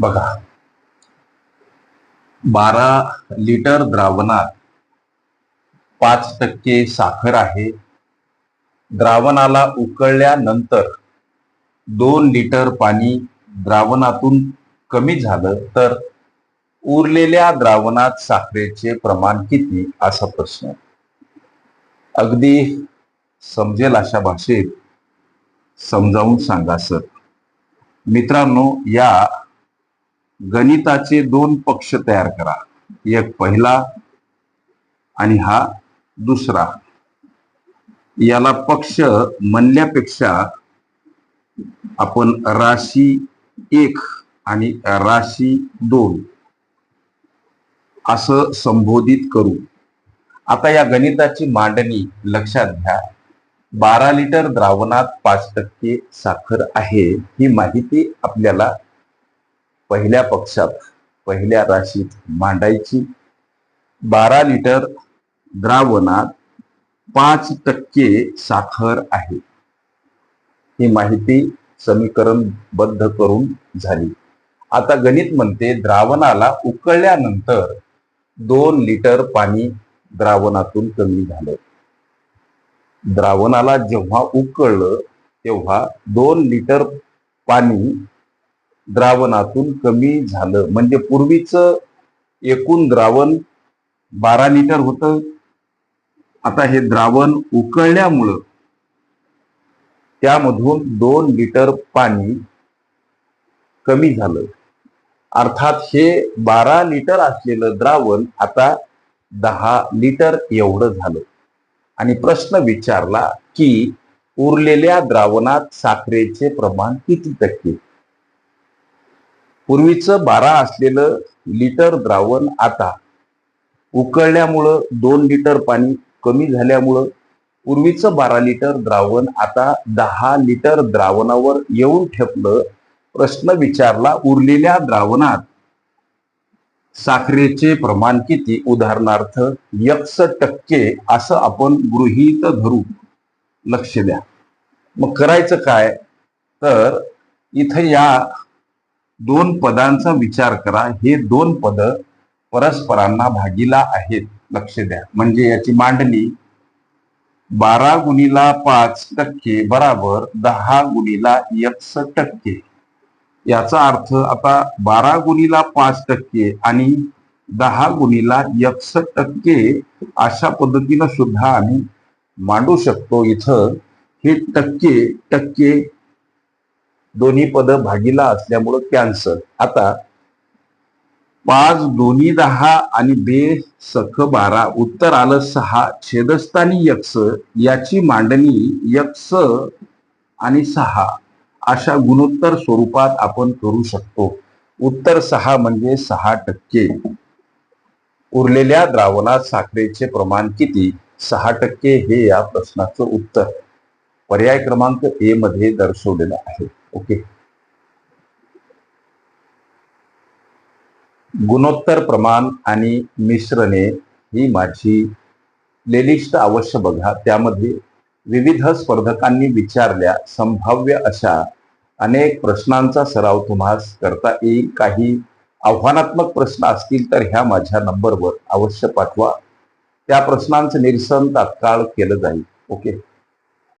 बघा. बारा लिटर द्रावणात पाच टक्के साखर आहे. द्रावणाला उकळल्यानंतर दोन लिटर पाणी द्रावणातून कमी झालं तर उरलेल्या द्रावणात साखरेचे प्रमाण किती? असा प्रश्न. अगदी समजेल अशा भाषेत समजावून सांगा सर. मित्रांनो या गणिताचे दोन पक्ष तयार करा. एक पहिला आणि हा दुसरा. याला पक्ष म्हणल्यापेक्षा आपण राशी एक आणि राशी दोन असं संबोधित करू. आता या गणिताची मांडणी लक्षात घ्या. बारा लिटर द्रावणात पाच टक्के साखर आहे ही माहिती आपल्याला पहिल्या पक्षात पहिल्या राशीत मांडायची. बारा लिटर द्रावणात पाच टक्के साखर आहे. ही माहिती समीकरण बद्ध करून झाली. आता गणित म्हणते द्रावणाला उकळल्यानंतर दोन लिटर पाणी द्रावणातून कमी झालं. द्रावणाला जेव्हा उकळलं तेव्हा दोन लिटर पाणी द्रावणातून कमी झालं. म्हणजे पूर्वीच एकूण द्रावण बारा लिटर होतं. आता हे द्रावण उकळल्यामुळं त्यामधून दोन लिटर पाणी कमी झालं. अर्थात हे बारा लिटर असलेलं द्रावण आता दहा लिटर एवढं झालं. आणि प्रश्न विचारला की उरलेल्या द्रावणात साखरेचे प्रमाण किती टक्के? पूर्वीचं बारा असलेलं लिटर द्रावण आता उकळल्यामुळं दोन लिटर पाणी कमी झाल्यामुळं पूर्वीचं बारा लिटर द्रावण आता दहा लिटर द्रावणावर येऊन ठेपलं प्रश्न विचारला उरलेल्या द्रावणात. साखरेचे प्रमाण किती? उदाहरणार्थ यक्स टक्के असं आपण गृहीत धरू. लक्ष द्या. मग करायचं काय? तर इथं या दोन पदांचा विचार करा. हे दोन पद परस्परांना भागीला आहेत. लक्ष द्या. म्हणजे याची मांडणी बारा गुणीला पाच टक्के बराबर दहा गुणीला एक्स टक्के. याचा अर्थ आता बारा गुणीला पाच टक्के आणि दहा गुणीला एकस टक्के अशा पद्धतीनं सुद्धा आम्ही मांडू शकतो. इथं हे टक्के टक्के दोन्ही पद भागीला असल्यामुळं कॅन्सर आता पाच दोन्ही दहा आणि बे सख बारा उत्तर आलं सहा छेदस्थानी यक्ष याची मांडणी यक्ष आणि सहा अशा गुणोत्तर स्वरूपात आपण करू शकतो. उत्तर सहा म्हणजे सहा टक्के. उरलेल्या द्रावणात साखरेचे प्रमाण किती? सहा टक्के हे या प्रश्नाचं उत्तर. पर्याय क्रमांक ए मध्ये दर्शवलेलं आहे. ओके. गुणोत्तर प्रमाण आणि मिश्रणे ही माझी प्लेलिस्ट अवश्य बघा. त्यामध्ये विविध स्पर्धकांनी विचारल्या संभाव्य अशा अनेक प्रश्नांचा सराव तुम्हास करता येईल. काही आव्हानात्मक प्रश्न असतील तर ह्या माझ्या नंबरवर अवश्य पाठवा. त्या प्रश्नांचं निरसन तात्काळ केलं जाईल. ओके.